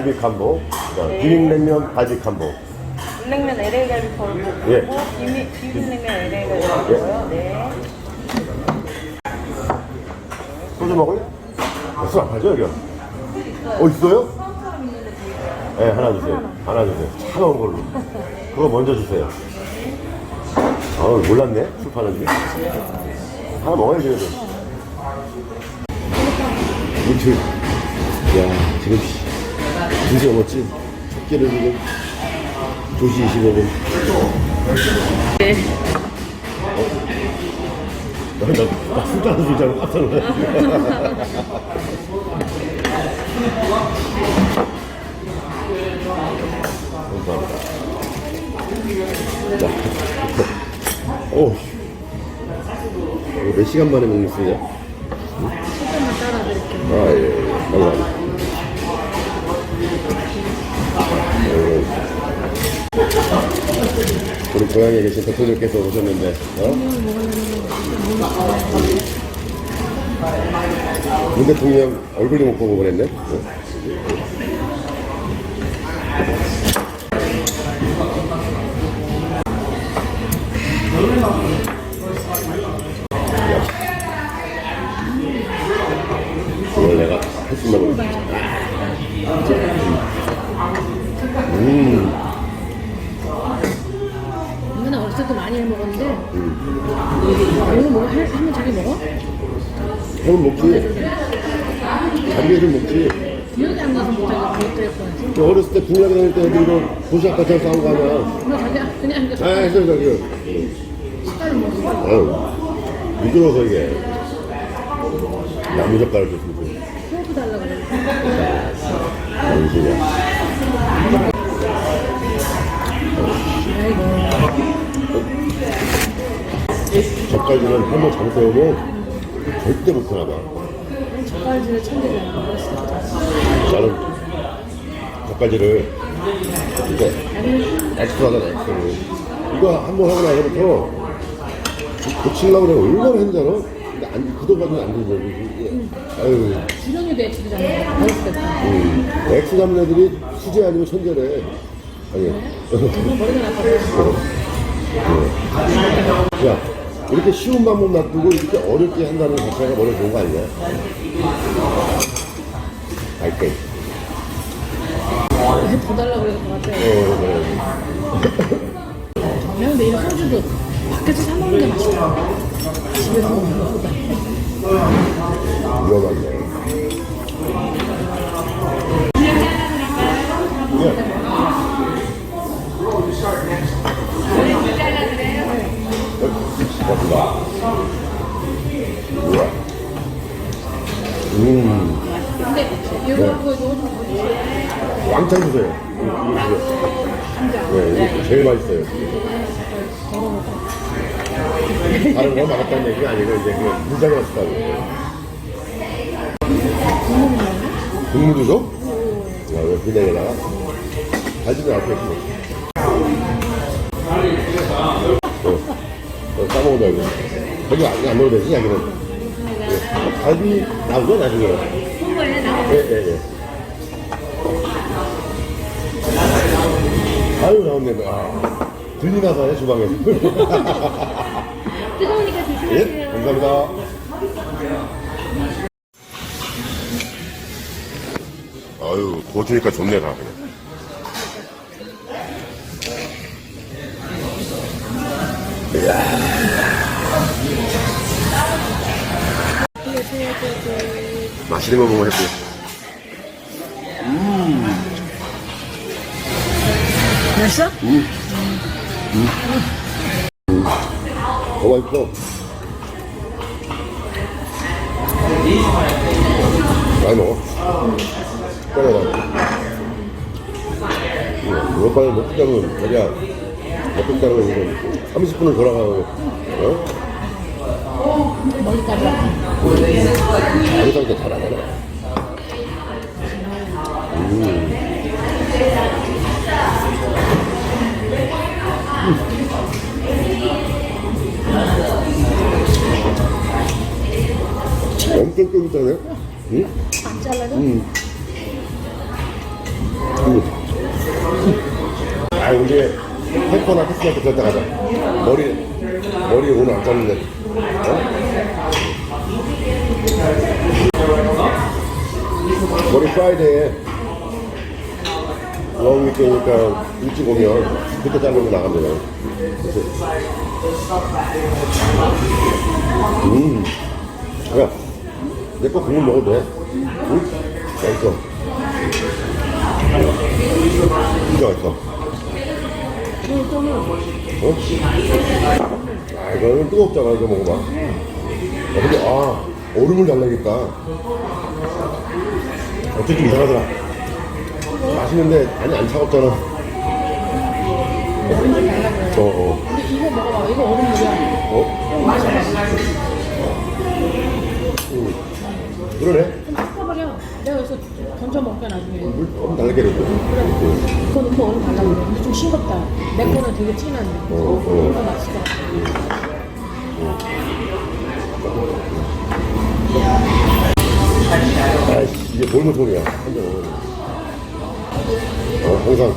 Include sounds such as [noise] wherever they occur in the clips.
갈비 칸보, 비빔냉면 갈비 칸보. 물냉면 LA 갈비 걸고 예. 비빔 비빔냉면 LA 갈비 걸고요. 네. 소주 먹을래? 술안 팔죠 여기? 어 있어요? 네 하나 주세요. 하나 주세요. 차가운 걸로. 그거 먼저 주세요. 아 몰랐네 술 파는지. 하나 먹어야지 그래도. 이틀. 야 지금 두 시간 먹지? 첫 끼를 지금 2시 25분. 네. 나, 나, 나 술잔 술잔 깜짝 놀랐어. 감사합니다. 자, 오, 몇 시간 만에 먹는 술이야? 우리 고향에 계신 대통령께서 오셨는데, 어? 문 대통령 얼굴도 못 보고 그랬네. 어? 이걸 내가 했으면 음, 이거는 때 많이 해 먹었는데 오늘 뭐 할- 하면 자기 먹어? 해면 먹지. 자기가 좀 먹지. 기억이 안 나서 그것도 했거든 어렸을 때 군대 다닐 때 애들도 도시락 같이 싸우고 가냐. 자기가 그냥 이거 아, 했어, 저기. 숟가락 먹어 아유, 미끄러워서 이게. 나무 젓가락 줬으면 좋 소프 달라고 그래 당신이야. 젓갈질은 한번 잘못 배우면 절대 못하나 봐. 젓갈질을 천재잖아 나는 젓갈질을 이렇게 엑스하잖아 엑스를 이거 한 번 하고 나서부터 고치려고 내가 얼마나 했잖아 근데 안, 그동안은 안 되더라고 아유. 지렁이도 애치잖아 어렸을 때부터 음, 엑스 잡는 애들이 수제 아니면 천재래. 아니 그럼 머리가 나빠서 야 이렇게 쉬운 방법 놔두고 이렇게 어렵게 한다는 자체가 머리 좋은 거 아니야 알게. 더 달라고 그래서 것 같아 어 그래 그냥 내일 소주도 밖에서 사 먹는 게 맛있다 집에서 먹는 것보다. 예. 고맙습니다. 우와. 음, 근데 이거 보여주세요 왕창 주세요. 이거. 네, 이게 제일 맛있어요. 다른 거 맛없다는 얘기가 아니고 이제 그 물장이 맛있다고. 국물도 줘? 야, 왜 그냥에다가? 갈비는 앞에 있어. 어, 어, 싸먹어도 알고. 거기 안, 안 먹어도 되지, 여기는. 예. 갈비 나오죠, 나중에? 예, 예, 예. 아유, 나왔네. 아, 들리나 봐요, 주방에서. [laughs] 뜨거우니까 조심하세요 예, 감사합니다. 아유, 도주니까 좋네, 다. 그냥. 이야. 맛있는 거 먹으면 했고. 맛있어? 더 맛있어. 많이 먹어. 꺼내봐. 이거 빨리 먹고 자면 자기야 자면 이거 30분을 돌아가고 어? 머리까지. 영상도 잘하잖아. 음. 엄청 쫄깃하네. 응? 안 잘라도 음. 음. 아, 우리 해커나 패스한테 그랬다 가자. 머리, 머리 오늘 안 자는데. 어? 머리 프라이데이에 롱 위크니까 일찍 오면 그때 자르고 돼요. 그래서 음. 야, 내거 국물 먹어도 돼. 응? 맛있어. 진짜 맛있어. 어? 아, 이거는 뜨겁잖아. 이거 먹어봐. 아, 근데, 아, 얼음을. 어째 좀 이상하더라. 맛있는데, 아니, 안 차갑잖아. 어, 어. 근데 이거 먹어봐. 이거 얼음물이야. 어? 응. 그러네. 그럼 씻어버려. 내가 여기서 던져 먹게 나중에. 물 조금 달게 해줘. 그건 좀 싱겁다. 내 거는 되게 진한데. 어, 어. 이거 맛있어. 아이씨, 이게 뭘 못하냐. 한잔 어, 항상.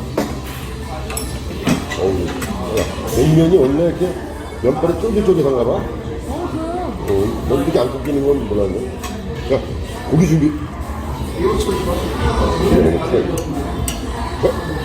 어우, 야, 냉면이 원래 이렇게 면발이 쫄깃쫄깃한가 봐. 어, 그럼. 어, 넌 이렇게 안 꺾이는 건 몰랐네. 야, 고기 준비. 이거 너무 크네. 어?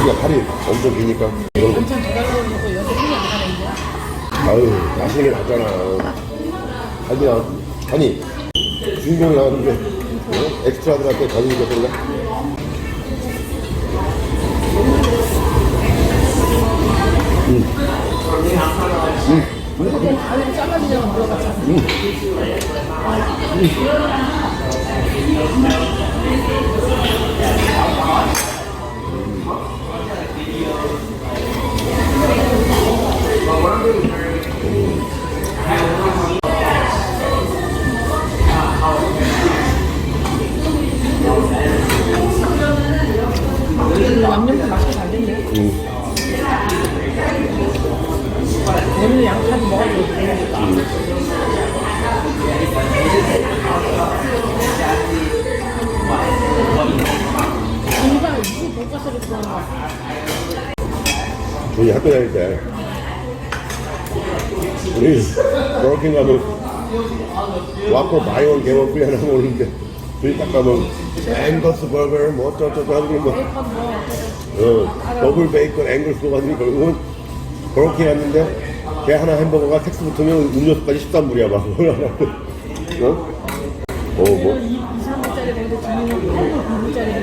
우리가 팔이 엄청 기니까. 이런 거. 달라고 해놓고 여기 손이 안 가는데. 아유, 맛있는 게 낫잖아. 아니, 주인공이 나왔는데, 어? 엑스트라들한테 가지고 있었나? 근데 가위로 잘라주냐고 물어봤잖아. 근데 버거킹 가면, 와퍼 마이원 개원 하나 먹는데, 둘이 딱 가면, 앵거스 버거, 뭐 어쩌고저쩌고 베이컨 뭐 어, 더블 베이컨 앵글스 가지고 결국은 그렇게 했는데 걔 하나 햄버거가 텍스 붙으면 음료수까지 13불이야 막 [laughs] 어? 어 뭐? 2, 3불짜리 먹는데 주문은 8불, 9불짜리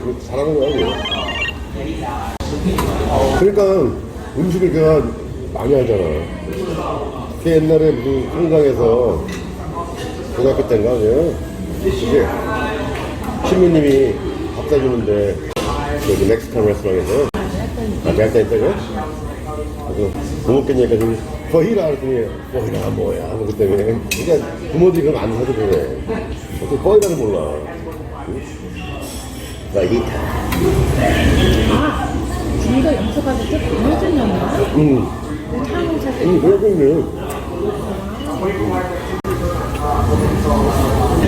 그럼 잘하는 거야 그거. 그러니까 음식을 걔가 많이 하잖아 걔 옛날에 무슨 한강에서 고등학교 때인가? 그냥 이게 신부님이 밥 사주는데 여기 멕시칸 레스토랑에서. 아, 내가 때 있다고? 그래서 뭐 먹겠냐니까 좀 거희라 그랬더니 거희라가 뭐야? 하고 그때 왜? 그러니까 부모들이 그럼 안 사도 그래. 어떻게 거희라를 몰라? 응? 거희다. 아, 준이가 염색하는 때 보여줬나? 응, 타는 살 때. 응, 그렇군요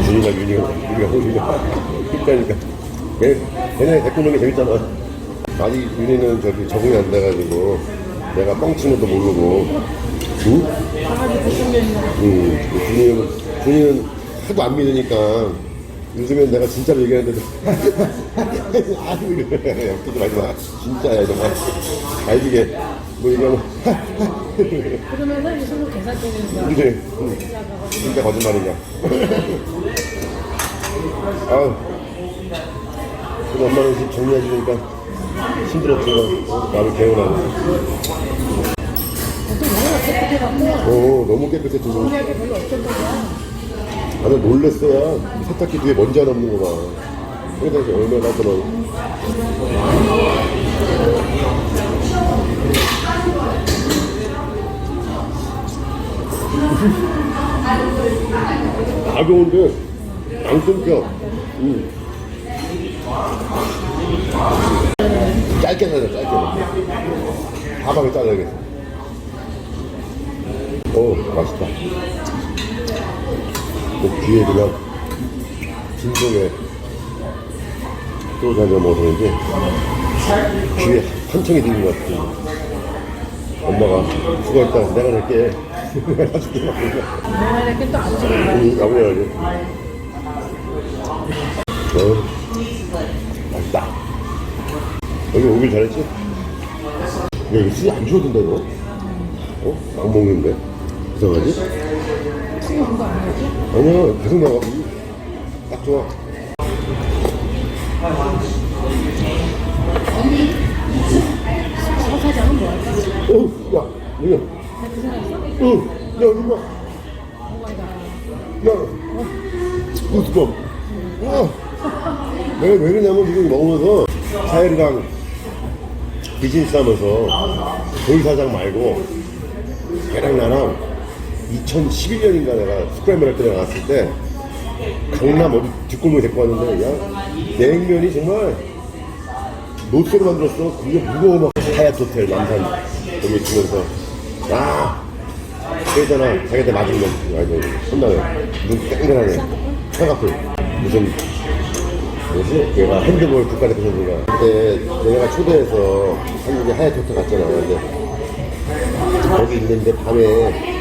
준이가 윤이가 윤이가 호준이가 그러니까. 걔 걔네 데리고 노는 게 재밌잖아. 아직 윤이는 저기 적응이 안 돼가지고 내가 뻥치는 것도 모르고. 응? 음, 준이는, 준이는 하도 안 믿으니까 요즘엔 내가 진짜로 얘기하는데도 아유 이래. 웃기지 말지 마. 진짜야 정말. 알지게. 뭐 얘기하면. [laughs] 그러면은 이 손으로 계산 중인 거야. 그래 응. 진짜 거짓말이냐. [laughs] 아유 근데 엄마는 지금 정리해주니까 힘들었지만 나를 개운하고 보통 너무 깨끗해갖고. 어 너무 깨끗해 지금. 정리할 게 별로 없었던 거야. 나는 놀랬어야 세탁기 뒤에 먼지 하나 없는 거 봐. 그러니까 이제 얼마나 나더라고. 가벼운데 안 끊겨. 음. 짧게 잘라 짧게. 가방에 잘라야겠어. 오 맛있다. 그 귀에 그냥 진동에 한잔 먹어서 그런지 귀에 한청이 들린 것 같아. 엄마가 수고했다. 내가 낼게. 내가 줄게. 막. 내가 이렇게 또 아버지가 응, 아버지 어, 맛있다. 여기 오길 잘했지? 야, 이거 술이 안 주워진다, 이거? 어? 막 먹는데? 이상하지? 술 먹은 거 아니겠지? 아니야, 계속 나가. 딱 좋아. 서사장은 뭐야? 어, 야, 여기. 그 생각했어? 응, 야, 구스범. 어. 내가 왜 그러냐면 이거 먹으면서 사열이랑 비즈니스 하면서 도의사장 말고 걔랑 나랑 2011년인가 내가 스크램블 할때 나갔을 때 강남 어디 뒷골목에 데리고 왔는데 야 냉면이 정말 노트로 만들었어. 그게 무거워 막 하얏 호텔 남산 거기 있으면서. 야 그러잖아. 자기한테 맞은 놈 아이고 혼나요 눈 땡그라네. 차가풀 무슨 뭐지? 얘가 핸드볼 국가대표 선수가. 그때 내가 초대해서 한국에 하얏 호텔 갔잖아. 근데 거기 있는데 밤에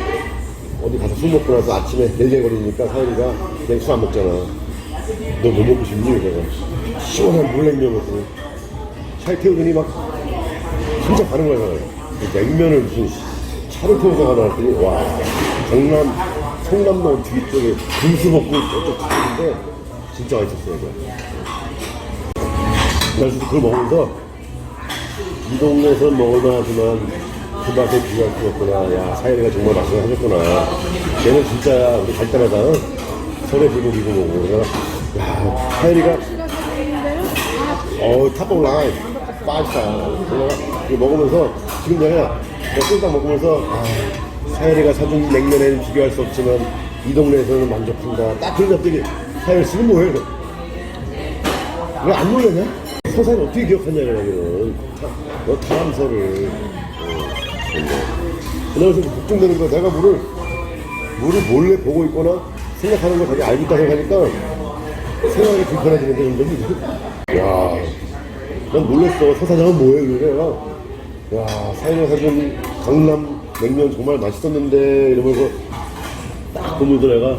어디 가서 술 먹고 나서 아침에 낼낼거리니까 사연이가 그냥 술 안 먹잖아. 너 뭐 먹고 싶니? 그래서 시원한 물냉면 먹고 차에 태우더니 막 진짜 가는 거야 그 냉면을 무슨 차를 태워서 가나 했더니 와 강남 성남로 뒤 쪽에 금수 먹고 저쪽 뒤쪽인데 진짜 맛있었어요 그래서 그걸 먹으면서 이 동네에서 먹을만 하지만 그 맛에 수 없구나 야 사연이가 정말 맛있게 하셨구나 걔는 진짜 우리 갈 때마다 이고 먹고 그래서 야 사연이가 어, 탑업 라인, 빠지다. 내가 이거 먹으면서, 지금 내가, 꿀딱 먹으면서, 아, 사연이가 사준 냉면에는 비교할 수 없지만, 이 동네에서는 만족한다. 딱 갑자기, 사연이 지금 뭐해? 그래서. 왜안 놀랐냐? 서사는 어떻게 기억하냐, 그러면은. 너 타람서를. 어, 그래서 걱정되는 거야. 내가 물을, 물을 몰래 보고 있거나, 생각하는 걸 자기 알고 있다 생각하니까, 생각이 불편해지는데, 점점. 야, 난 놀랬어. 서 사장은 뭐해? 그래. 내가, 야, 사연이 사준 강남 냉면 정말 맛있었는데, 이러면서 딱 보면서 내가,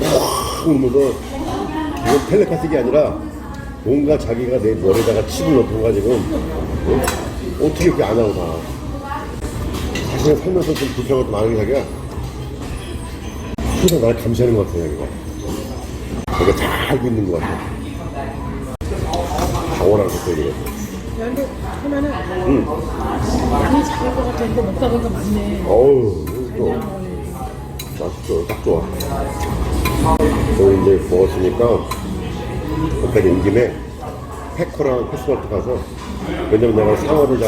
딱 보면서, 이건 텔레파식이 아니라, 뭔가 자기가 내 머리에다가 칩을 넣던 가 지금, 어? 어떻게 이렇게 안 하고 다. 사실은 살면서 좀 불편한 것도 많은 게 자기가, 항상 나를 감시하는 것 같아, 자기가. 자기가 잘 알고 있는 것 같아. 것도 이래. 근데 하면은 응. 양이 작을 것 같은데 먹다 보니까 많네. 어우, 이거 맛있어. 딱 좋아. 또 이제 먹었으니까, 호텔에 온 김에 페코랑 패스마트 가서, 왜냐면 내가 상어를 다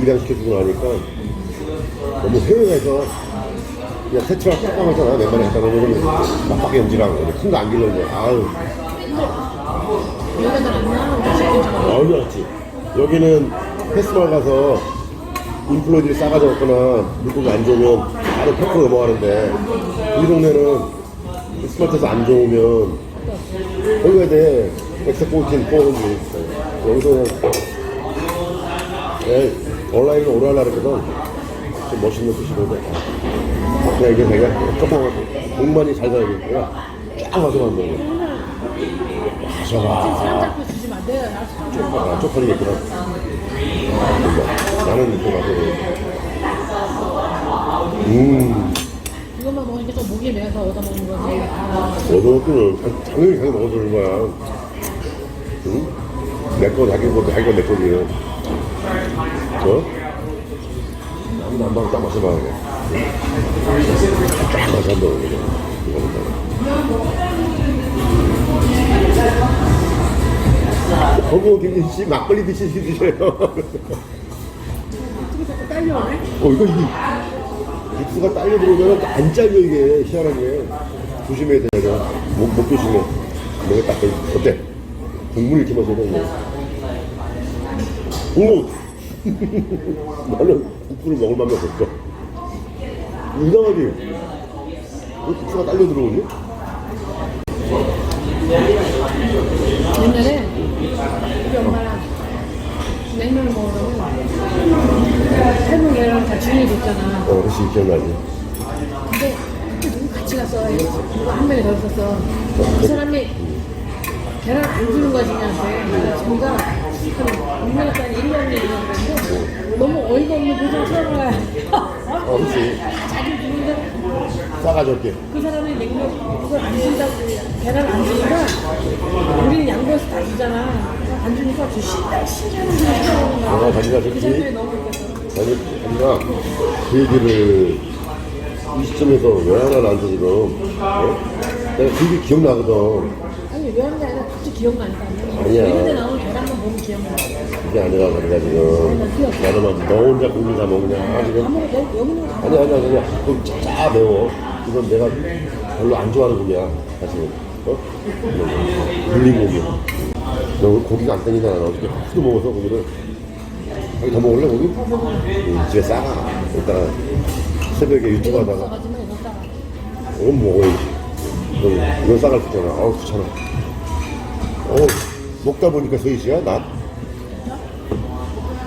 입양시켜주고 나니까, 너무 해외에서 그냥 세트랑 깜깜하잖아. 내 말에 갖다 놓으면 막박이 연지랑 큰거안거 괜찮아. 어디 왔지? 여기는 패스마을 가서 인플루언지를 싸가지 왔거나 물고기 안 좋으면 바로 패크로 넘어가는데 우리 동네는 스마트에서 안 좋으면 거기 가야 돼 엑스포틴 뽑은지 여기서 그냥 예, 온라인으로 오래 하려고 했거든 좀 멋있는 뜻이거든 그냥 이게 내가 조금 공만이 잘 살겠구나 쫙. 사람 잡고 주시면 안 돼요. 알았어. 좀 줘. 아, 쪽팔리겠구나. 그러니까 나는 이렇게 마셔도. 음, 이것만 먹으니까 좀 목이 메어서 얻어 먹는 거지. 아, 얻어먹기는 당연히 자기 먹어주는 거야. 응? 내거 자기 거, 자기 거내 거지. 어? 아무도 안 봐도 딱 마셔봐. 쫙 마셔 한번 이거. 거부 김진 씨 막걸리 드시시 드세요. 어떻게 자꾸 딸려오네? 어 이거 이 육수가 딸려 들어오면 안 잘려 이게 희한하게 조심해야 돼 내가 목, 목 조심해 목에 딱 걸려 어때? 국물 이렇게 마셔야 돼 오! [laughs] 나는 국수를 먹을 맘이 없었어 이상하지? 왜 국수가 딸려 들어오니? 옛날에 우리 엄마랑 냉면을 먹으러면 삶은 계란을 다 주인해줬잖아. 어 그렇지 기억나지 근데 그때 누구 같이 갔어. 누가 한 명이 더 있었어. 그 사람이 계란 안 주는 거야, 지한테 자기가 한 6년 동안 1년을 일했는데 너무 어이가 없는 표정. 어 그렇지 자기 주는데 싸가지게 그 사람이 냉면 그걸 안 준다고 계란 안 주니까 우리는 양보해서 다 주잖아. 안 주니까 주 신다, 신기하는 거야. 아 자기가 그 사람들이 너무 웃겼어. 아니, 자기가 그 얘기를 이 시점에서 왜 하나 나한테 지금, 어? 내가 그 얘기 기억나거든. 아니 왜 하는 게 아니라 굳이 기억나니까. 아니야. 이런데 나오는 계란만 보면 기억나. 그게 아니라 자기가 지금, 나는 너 혼자 고기 다 먹냐, 지금. 아무것도 여기 있는 거 다. 아니, 아니, 아니, 그럼 짜 매워. 이건 내가 별로 안 좋아하는 고기야, 사실. 어? 물린 고기. 너 오늘 고기가 안 땡기잖아. 나 어저께 하도 먹어서 고기를. 여기 더 먹을래, 고기? 응, 집에 싸가. 이따가 새벽에 유튜브 하다가. 따라. 이건 먹어야지. 이건, 이건 싸갈 수 있잖아. 아우, 귀찮아. 어 먹다 보니까 서희씨야, 나?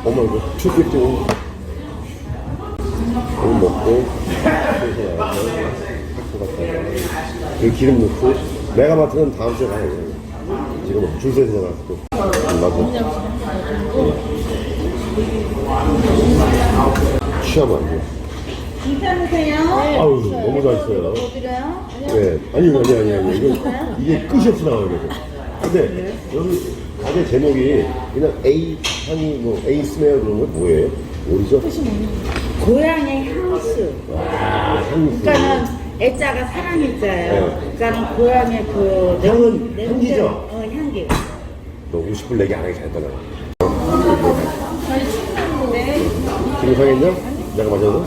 어머, 이거 출석증. 오늘 먹고, 서희씨 나가서 학교 갔다가, 그 기름 넣고, 내가 맡으면 다음 주에 가야 돼. 지금 줄 서서 나갔고. 맞아. 취하면 안 돼. 괜찮으세요? 아우, 너무 맛있어요. 드려요? 네, 아니, 아니, 아니, 아니. 이거, 이게 끝이 없이 나와요, 그래서. 근데, 여기 가게 제목이 그냥 A 향이 뭐, A 스멜 그런 거 뭐예요? 뭐죠? 고향의 향수. 아, 향수. 그러니까는 애자가 사랑했자예요. 네. 그러니까는 고향의 그 향은 냄- 향기죠? 어, 향기. 너 50불 내기 안 하기 잘했다, 나. 지금 상했냐? 내가 맞아서?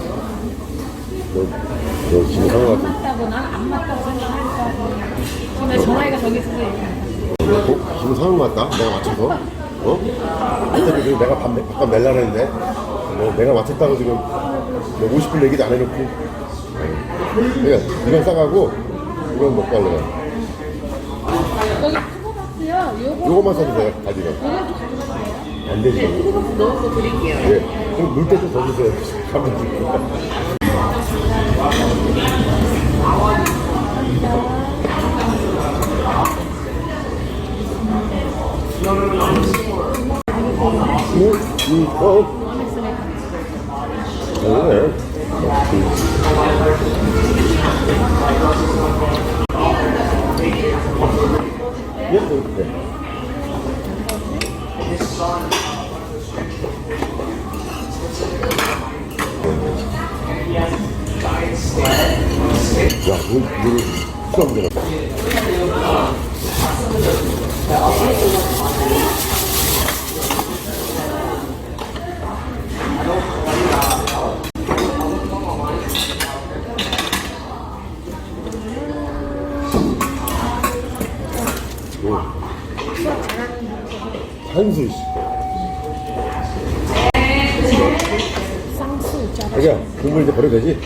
너, 너 지금 상한 것 같은 맞다고 난 안 맞다고 생각하니까. 근데 전화기가 저기 있어서. 어? 지금 상한 것 같다? 내가 맞춰서? 어? 그때 지금 내가 밥, 밥값 낼라 그랬는데 뭐 내가 맞췄다고 지금 너 50불 내기도 안 해놓고 그러니까 이건 싸가고 이건 먹고 할래 여기 크고 박스요. 요거 요것만 사도 돼요 돼요. 안 되지 넣은 거 드릴게요. 예. 그럼 물때 좀더 주세요 [laughs] 가면 음, 음, 어. 그래. 예, 네. 야, 물, 물을 수업 한수 씨. 쌍수. 자기야, 국물 이제 버려도 되지?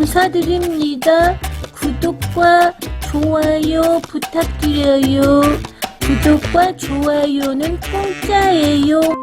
감사드립니다. 구독과 좋아요 부탁드려요. 구독과 좋아요는 공짜예요.